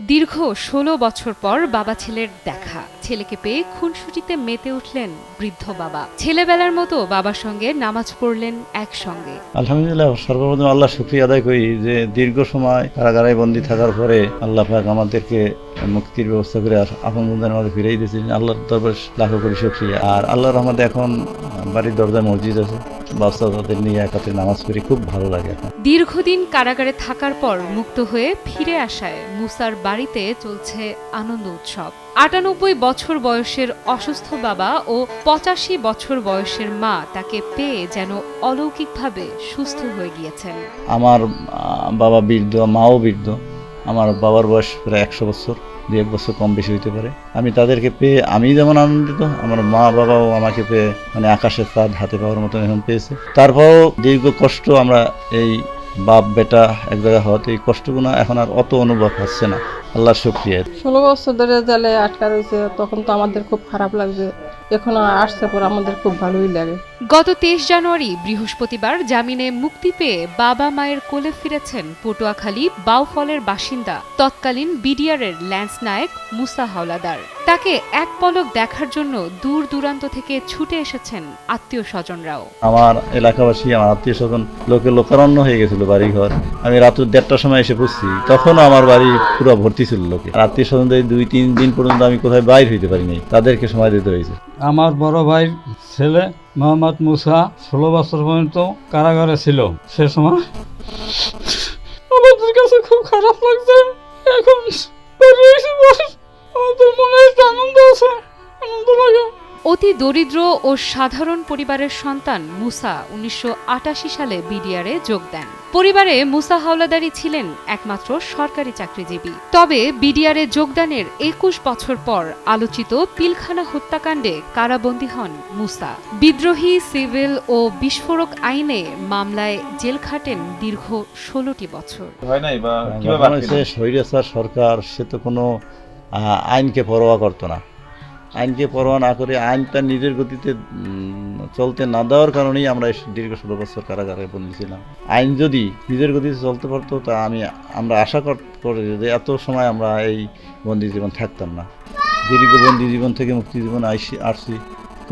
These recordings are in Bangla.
দীর্ঘ ষোলো বছর পর বাবা ছেলের দেখা। ছেলেকে পেয়ে খুনসুটিতে মেতে উঠলেন বৃদ্ধ বাবা। ছেলেবেলার মতো বাবার সঙ্গে নামাজ পড়লেন একসঙ্গে। আলহামদুলিল্লাহ, সর্বপ্রথম আল্লাহ শুক্রিয়া আদায় করি যে দীর্ঘ সময় কারাগারে বন্দি থাকার পরে আল্লাহ পাক আমাদেরকে মুক্তির ব্যবস্থা করে আপনজনদের মাঝে ফিরেই দিয়েছিলেন। আল্লাহর দরবার লাখো করি শুক্রিয়া। আর আল্লাহর রহমতে এখন বাড়ির দরজায় মসজিদ আছে। বাচ্চা নিয়ে একাতে নামাজ পড়ি খুব ভালো লাগে এখন। দীর্ঘদিন কারাগারে থাকার পর মুক্ত হয়ে ফিরে আসায় মুসার বাড়িতে চলছে আনন্দ উৎসব। আটানব্বই বছর বয়সের অসুস্থ বাবা ও পঁচাশি বছর বয়সের মা তাকে পেয়ে যেন অলৌকিকভাবে সুস্থ হয়ে গিয়েছেন। আমার বাবা বৃদ্ধ মাও বৃদ্ধ। আমার বাবার বয়স প্রায় একশো বছর, দু এক বছর কম বেশি হইতে পারে। আমি তাদেরকে পেয়ে, আমি যেমন আনন্দিত, আমার মা বাবাও আমাকে পেয়ে মানে আকাশের চাঁদ হাতে পাওয়ার মতন এখন পেয়েছে। তারপরও দীর্ঘ কষ্ট আমরা এই বাপ, বেটা এক জায়গায় হওয়াতে এই কষ্টগুলো এখন আর অত অনুভব হচ্ছে না। আল্লাহ শুক্রিয়া। ষোলো বছর ধরে জালে আটকা রয়েছে, তখন তো আমাদের খুব খারাপ লাগছে। এখন আসছে পর আমাদের খুব ভালোই লাগে। গত তেইশ জানুয়ারি বৃহস্পতিবার জামিনে মুক্তি পেয়ে বাবা মায়ের কোলে ফিরেছেন পটুয়াখালী বাউফলের বাসিন্দা তৎকালীন বিডিআরের ল্যান্স নায়ক মুসা হাওলাদার। তাকে এক পলক দেখার জন্য দূর দূরান্ত থেকে ছুটে এসেছেন আত্মীয় স্বজনরাও। আমার এলাকাবাসী আমার আত্মীয় স্বজন লোকে লোকারণ্য হয়ে গেছিল বাড়িঘর। আমি রাত দেড়টার সময় এসে পড়ছি। তখনও আমার বাড়ি পুরো ভর্তি ছিল লোকে। আত্মীয় স্বজনদের দুই তিন দিন পর্যন্ত আমি কোথায় বাইর হইতে পারিনি তাদেরকে সময় দিতে হয়েছে। আমার বড় ভাই ছেলে মোহাম্মদ মুসা ষোলো বছর পর্যন্ত কারাগারে ছিল। সে সময় আমাদের কাছে খুব খারাপ লাগছে। এখন আমাদের মনে একটা আনন্দ আছে। অতি দরিদ্র ও সাধারণ পরিবারের সন্তান মুসা উনিশশো সালে বিডিআরে যোগ দেন। পরিবারে মুসা হাওলাদারি ছিলেন একমাত্র সরকারি চাকরিজীবী। তবে বিডিআরে যোগদানের একুশ বছর পর আলোচিত পিলখানা হত্যাকাণ্ডে কারাবন্দী হন মুসা। বিদ্রোহী সিভিল ও বিস্ফোরক আইনে মামলায় জেল খাটেন দীর্ঘ ষোলোটি বছর। হয় স্বৈরাচার সরকার সে তো কোনো আইনকে পরোয়া করতো না। আইনকে পরোয়া না করে আইনটা নিজের গতিতে চলতে না দেওয়ার কারণেই আমরা দীর্ঘ ষোলো বছর কারাগারে বন্দী ছিলাম আইন যদি নিজের গতিতে চলতে পারতো, তা আমি, আমরা আশা কর- যে এত সময় আমরা এই বন্দি জীবন থাকতাম না। দীর্ঘ বন্দি জীবন থেকে মুক্তি জীবন আইসি, আসছি।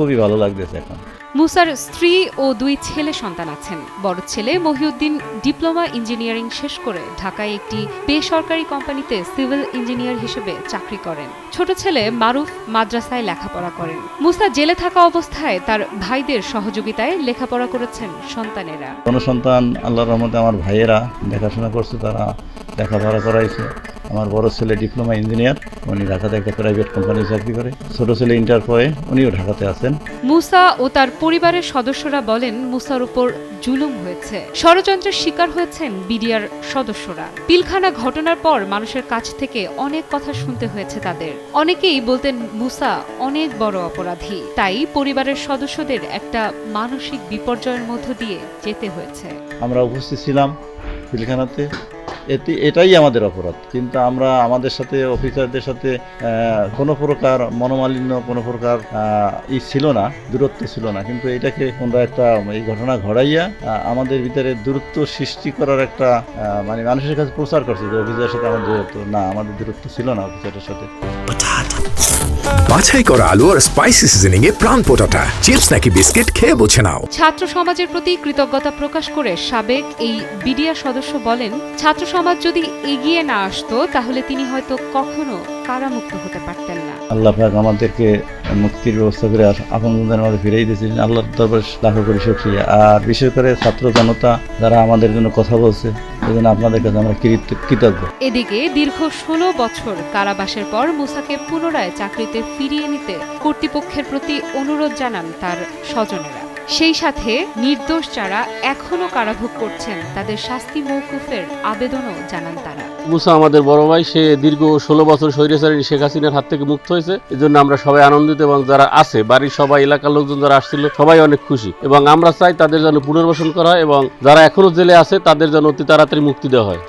খুবই ভালো লাগতেছে এখন। মুসার স্ত্রী ও দুই ছেলে সন্তান আছেন। বড় ছেলে মহিউদ্দিন ডিপ্লোমা ইঞ্জিনিয়ারিং শেষ করে ঢাকায় একটি বেসরকারি কোম্পানিতে সিভিল ইঞ্জিনিয়ার হিসেবে চাকরি করেন। ছোট ছেলে মারুফ মাদ্রাসায় লেখাপড়া করেন। মুসা জেলে থাকা অবস্থায় তার ভাইদের সহযোগিতায় লেখাপড়া করেছেন সন্তানেরা। কোনো সন্তান আল্লাহর রহমতে আমার ভাইয়েরা দেখাশোনা করছে তারা লেখাপড়া করাইছে। আমার বড় ছেলে ডিপ্লোমা ইঞ্জিনিয়ার উনি ঢাকাতে একটা প্রাইভেট কোম্পানি চাকরি করে। ছোট ছেলে ইন্টার পরে উনিও ঢাকাতে আছেন। মুসা ও তার পরিবারের সদস্যরা বলেন মুসার উপর জুলুম হয়েছে। ষড়যন্ত্রের শিকার হয়েছেন বিডিআর সদস্যরা। পিলখানা ঘটনার পর মানুষের কাছ থেকে অনেক কথা শুনতে হয়েছে তাদের। অনেকেই বলতেন মুসা অনেক বড় অপরাধী। তাই পরিবারের সদস্যদের একটা মানসিক বিপর্যয়ের মধ্য দিয়ে যেতে হয়েছে। আমরা উপস্থিত ছিলাম পিলখানাতে। এটি এটাই আমাদের অপরাধ। কিন্তু আমরা আমাদের সাথে অফিসারদের সাথে কোনো প্রকার মনোমালিন্য কোনো প্রকার ই ছিল না দূরত্ব ছিল না। কিন্তু এটাকে আমরা একটা এই ঘটনা ঘটাইয়া আমাদের ভিতরে দূরত্ব সৃষ্টি করার একটা মানে মানুষের কাছে প্রচার করছে যে অফিসারের সাথে আমাদের দূরত্ব না আমাদের দূরত্ব ছিল না অফিসারের সাথে। বাছাই করা আলু আর স্পাইসি সিজনিং এ প্রাণ পোটাটা। চিপস নাকি বিস্কিট খেয়ে বুঝে নাও। ছাত্র সমাজের প্রতি কৃতজ্ঞতা প্রকাশ করে সাবেক এই বিডিআর সদস্য বলেন ছাত্র সমাজ যদি এগিয়ে না আসতো তাহলে তিনি হয়তো কখনো কারামুক্ত হতে পারতেন না। আল্লাহ পাক আমাদেরকে মুক্তির ব্যবস্থা করে আপনজনদের মাঝে ফিরেই দিয়েছিলেন। আল্লাহর দরবার লাখো করি শুক্রিয়া। আর বিশেষ করে ছাত্র জনতা যারা আমাদের জন্য কথা বলছে এই জন্য আপনাদের কাছে আমরা কৃতজ্ঞ। এদিকে দীর্ঘ ষোলো বছর কারাবাসের পর মুসাকে পুনরায় চাকরিতে ফিরিয়ে নিতে কর্তৃপক্ষের প্রতি অনুরোধ জানান তার স্বজনেরা। সেই সাথে নির্দোষ যারা এখনও কারাভোগ করছেন, তাদের শাস্তি মৌকুফের আবেদনও জানান তারা। মুসা আমাদের বড় ভাই, সে দীর্ঘ ষোলো বছর স্বৈরাচারী শেখ হাসিনার হাত থেকে মুক্ত হয়েছে। এজন্য আমরা সবাই আনন্দিত এবং যারা আছে, বাড়ির সবাই, এলাকার লোকজন যারা আসছিল, সবাই অনেক খুশি। এবং আমরা চাই তাদের যেন পুনর্বাসন করা হয় এবং যারা এখনও জেলে আছে, তাদের যেন অতি তাড়াতাড়ি মুক্তি দেওয়া হয়।